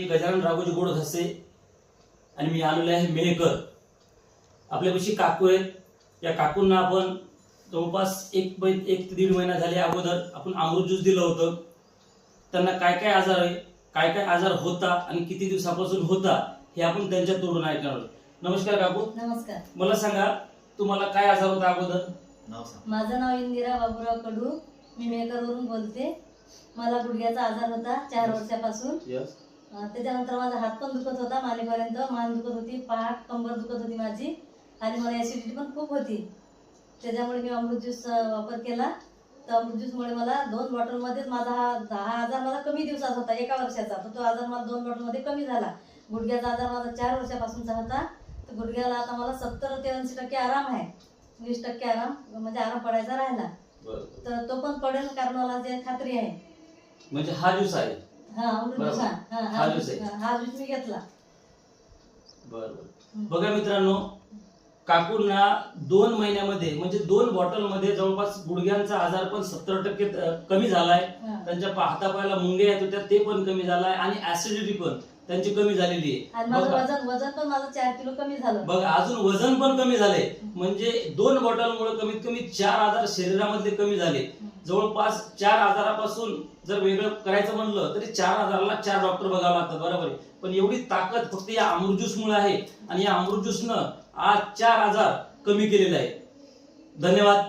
मी गजानन राघोजी गोड घसे आणि मी आलेलो आहे मेहकर. आपल्यापाशी काकू आहेत. या काकूंना आपण जवळपास एक बै एक ते दीड महिना झाले अगोदर आपण अमृत ज्यूस दिलं होतं. त्यांना काय काय आजार आहे काय काय आजार होता आणि किती दिवसापासून होता हे आपण त्यांच्या तोडून ऐकणार आहोत. नमस्कार काकू. नमस्कार. मला सांगा तुम्हाला काय आजार होता अगोदर? नाव सांग. माझं नाव इंदिरा बाबूराव कडू. मी मेकरवरून बोलते. मला गुडघ्याचा आजार होता चार वर्षापासून. त्याच्यानंतर माझा हात पण दुखत होता मानेपर्यंत मान दुखत होती पाठ कंबर दुखत होती माझी आणि मला ऍसिडिटी पण खूप होती. त्याच्यामुळे मी अमृत ज्यूस वापर केला. तर अमृत ज्यूसमुळे मला दोन बॉटलमध्येच माझा हा हा आजार मला कमी दिवसात होता एका वर्षाचा. तर तो आजार मला दोन बॉटलमध्ये कमी झाला. गुडघ्याचा आजार माझा चार वर्षापासूनचा होता. तर गुडघ्याला आता मला सत्तर ते ऐंशी टक्के आराम आहे. वीस टक्के आराम म्हणजे आराम पडायचा राहिला. तर तो पण पडेल कारण मला जे खात्री आहे. म्हणजे हा ज्यूस आहे. हा अमृत बरोबर. ज्यूस, हा, हा, हा हा ज्यूस आहे. हा, हा ज्यूस मी घेतला. बरोबर. बघा मित्रांनो काकूंना दोन महिन्यामध्ये म्हणजे दोन बॉटलमध्ये जवळपास गुडघ्यांचा आजार पण सत्तर टक्के कमी झालाय. हा. त्यांच्या पा- हातापायाला मुंगे येत होत्या ते पण कमी झालाय. आणि ऍसिडिटी पण. त्यांची कमी झालेली आहे. आणि माझं बघा. वजन वजन पण माझं चार किलो कमी झालं. बघा अजून वजन पण कमी झाले म्हणजे दोन बॉटलमुळे कमीत कमी चार आजार शरीरामधले कमी झाले. जवळपास चार आजारापासून जर वेगळं करायचं म्हणलं तरी चार आजाराला चार डॉक्टर बघावं लागतं. बरोबर आहे. पण एवढी ताकद फक्त या अमृत ज्यूसमुळे आहे. आणि या अमृत ज्यूसनं आज चार आजार कमी केलेले आहे धन्यवाद.